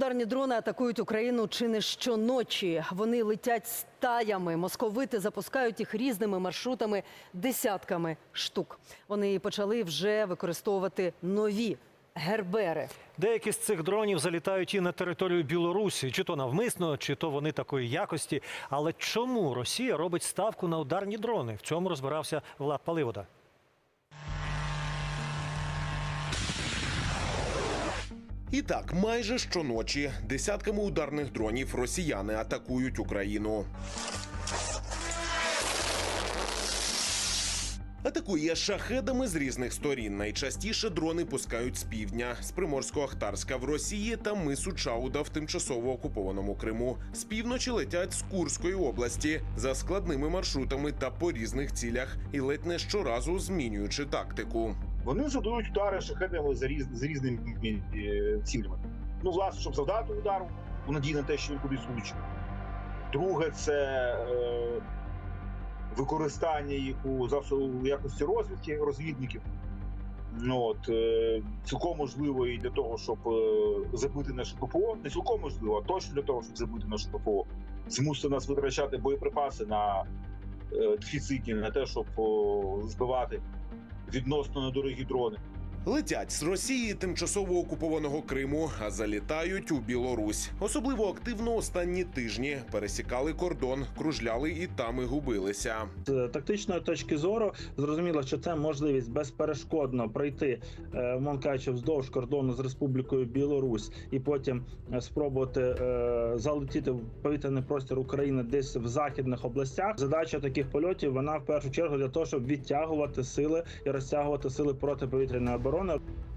Ударні дрони атакують Україну чи не щоночі. Вони летять стаями. Московити запускають їх різними маршрутами, десятками штук. Вони почали вже використовувати нові гербери. Деякі з цих дронів залітають і на територію Білорусі, чи то навмисно, чи то вони такої якості. Але чому Росія робить ставку на ударні дрони? В цьому розбирався Влад Паливода. І так, майже щоночі десятками ударних дронів росіяни атакують Україну. Атакує шахедами з різних сторін. Найчастіше дрони пускають з півдня, з Приморсько-Ахтарська в Росії та мису Чауда в тимчасово окупованому Криму. З півночі летять з Курської області за складними маршрутами та по різних цілях, і ледь не щоразу змінюючи тактику. Вони задають удари шахедами за різ, з різними е, цілями. Ну, власне, щоб завдати удару, у надії на те, що він кудись влучить. Друге, це е, використання їх у засобу якості розвідки розвідників. Ну, от, е, цілком можливо і для того, щоб е, забити наше ППО. Не цілком можливо, а точно для того, щоб забити наше ППО. Змусити нас витрачати боєприпаси на е, дефіцитні, на те, щоб о, збивати відносно недорогі дрони. Летять з Росії тимчасово окупованого Криму, а залітають у Білорусь. Особливо активно останні тижні пересікали кордон, кружляли і там і губилися. З тактичної точки зору зрозуміло, що це можливість безперешкодно пройти, е, вздовж кордону з Республікою Білорусь і потім е, спробувати е, залетіти в повітряний простір України десь в західних областях. Задача таких польотів вона в першу чергу для того, щоб відтягувати сили і розтягувати сили протиповітряної оборони.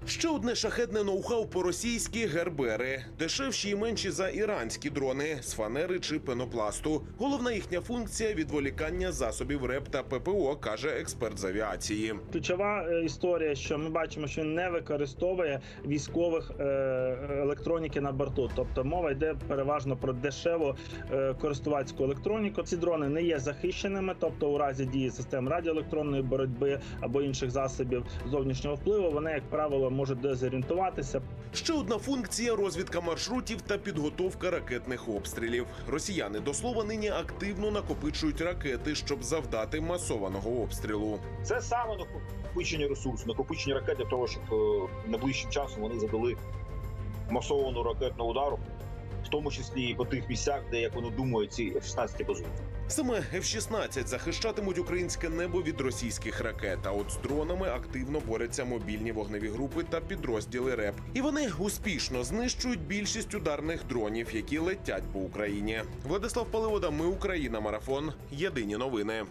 Ще одне шахедне ноу-хау по російські гербери, дешевші і менші за іранські дрони з фанери чи пенопласту. Головна їхня функція відволікання засобів РЕП та ППО, каже експерт з авіації. Ключова е, історія, що ми бачимо, що він не використовує військових е, електроніки на борту. Тобто мова йде переважно про дешеву е, користувацьку електроніку. Ці дрони не є захищеними, тобто у разі дії систем радіоелектронної боротьби або інших засобів зовнішнього впливу, вони, як правило, може дезорієнтуватися. Ще одна функція розвідка маршрутів та підготовка ракетних обстрілів. Росіяни до слова нині активно накопичують ракети, щоб завдати масованого обстрілу. Це саме накопичення ресурсу, накопичення ракет для того, щоб е, найближчим часом вони задали масовану ракетну удару, тому числі і по тих місцях, де, як вони думають, ці F-16 базують. Саме F-16 захищатимуть українське небо від російських ракет. А от з дронами активно борються мобільні вогневі групи та підрозділи РЕП. І вони успішно знищують більшість ударних дронів, які летять по Україні. Владислав Паливода, ми Україна, марафон. Єдині новини.